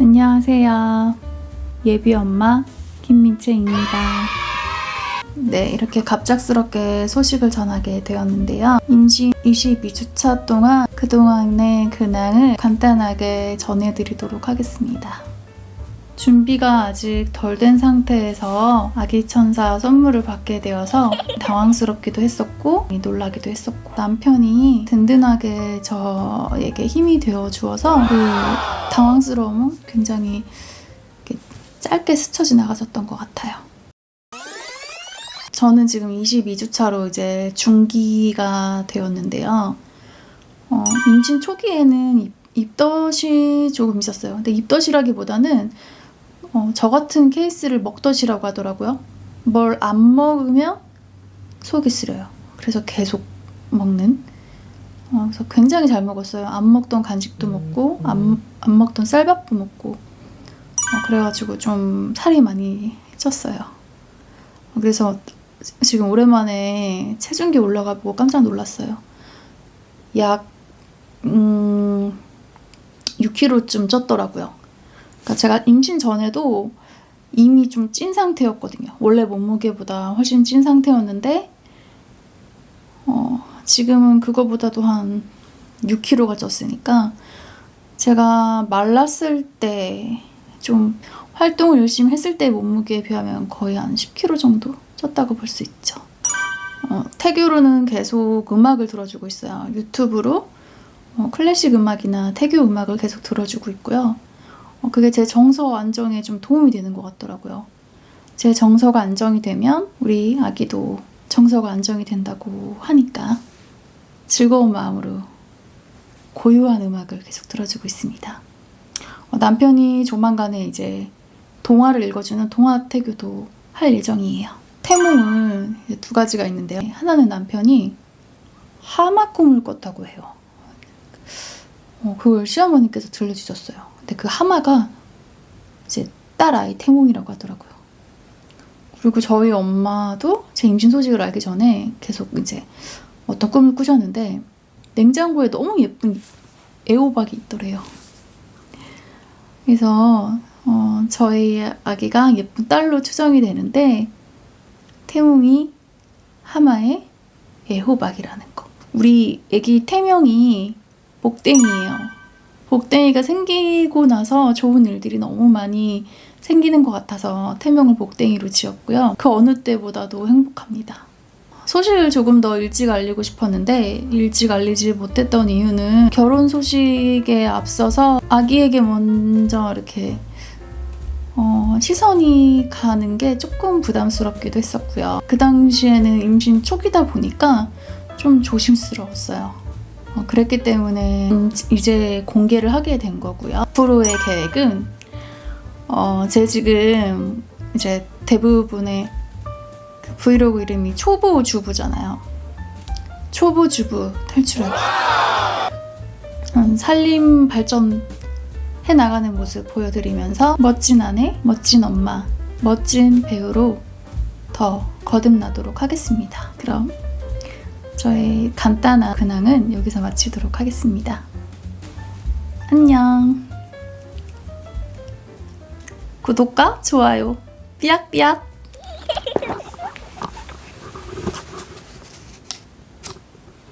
안녕하세요. 예비 엄마 김민채입니다. 네, 이렇게 갑작스럽게 소식을 전하게 되었는데요. 임신 22주차 동안 그동안의 근황을 간단하게 전해드리도록 하겠습니다. 준비가 아직 덜 된 상태에서 아기 천사 선물을 받게 되어서 당황스럽기도 했었고 놀라기도 했었고 남편이 든든하게 저에게 힘이 되어 주어서 그 당황스러움은 굉장히 짧게 스쳐 지나갔었던 것 같아요. 저는 지금 22주차로 이제 중기가 되었는데요. 어, 임신 초기에는 입, 입덧이 조금 있었어요. 근데 입덧이라기보다는 어, 저 같은 케이스를 먹덧이라고 하더라고요. 뭘 안 먹으면 속이 쓰려요. 그래서 계속 먹는. 어, 그래서 굉장히 잘 먹었어요. 안 먹던 간식도 먹고, 안, 안 먹던 쌀밥도 먹고. 어, 그래가지고 좀 살이 많이 쪘어요. 어, 그래서 지금 오랜만에 체중계 올라가 보고 깜짝 놀랐어요. 약, 음, 6kg쯤 쪘더라고요. 그러니까 제가 임신 전에도 이미 좀 찐 상태였거든요. 원래 몸무게보다 훨씬 찐 상태였는데, 어, 지금은 그거보다도 한 6kg가 쪘으니까, 제가 말랐을 때, 좀 활동을 열심히 했을 때 몸무게에 비하면 거의 한 10kg 정도 쪘다고 볼 수 있죠. 어, 태교로는 계속 음악을 들어주고 있어요. 유튜브로 어, 클래식 음악이나 태교 음악을 계속 들어주고 있고요. 어, 그게 제 정서 안정에 좀 도움이 되는 것 같더라고요. 제 정서가 안정이 되면 우리 아기도 정서가 안정이 된다고 하니까 즐거운 마음으로 고요한 음악을 계속 들어주고 있습니다. 어, 남편이 조만간에 이제 동화를 읽어주는 동화 태교도 할 예정이에요. 태몽은 두 가지가 있는데요. 하나는 남편이 하마 꿈을 꿨다고 해요. 어, 그걸 시어머니께서 들려주셨어요. 근데 그 하마가 이제 딸 아이 태몽이라고 하더라고요. 그리고 저희 엄마도 제 임신 소식을 알기 전에 계속 이제 어떤 꿈을 꾸셨는데 냉장고에 너무 예쁜 애호박이 있더래요. 그래서 어, 저희 아기가 예쁜 딸로 추정이 되는데 태몽이 하마의 애호박이라는 거. 우리 아기 태명이 복댕이에요. 복댕이가 생기고 나서 좋은 일들이 너무 많이 생기는 것 같아서 태명을 복댕이로 지었고요. 그 어느 때보다도 행복합니다. 소식을 조금 더 일찍 알리고 싶었는데 일찍 알리지 못했던 이유는 결혼 소식에 앞서서 아기에게 먼저 이렇게 어, 시선이 가는 게 조금 부담스럽기도 했었고요. 그 당시에는 임신 초기다 보니까 좀 조심스러웠어요. 어, 그랬기 때문에 음, 이제 공개를 하게 된 거고요. 앞으로의 계획은 어, 제 지금 이제 대부분의 그 브이로그 이름이 초보 주부잖아요. 초보 주부 탈출하기. 음, 살림 발전 해 나가는 모습 보여드리면서 멋진 아내, 멋진 엄마, 멋진 배우로 더 거듭나도록 하겠습니다. 그럼 저의 간단한 근황은 여기서 마치도록 하겠습니다. 안녕. 구독과 좋아요, 삐약삐약.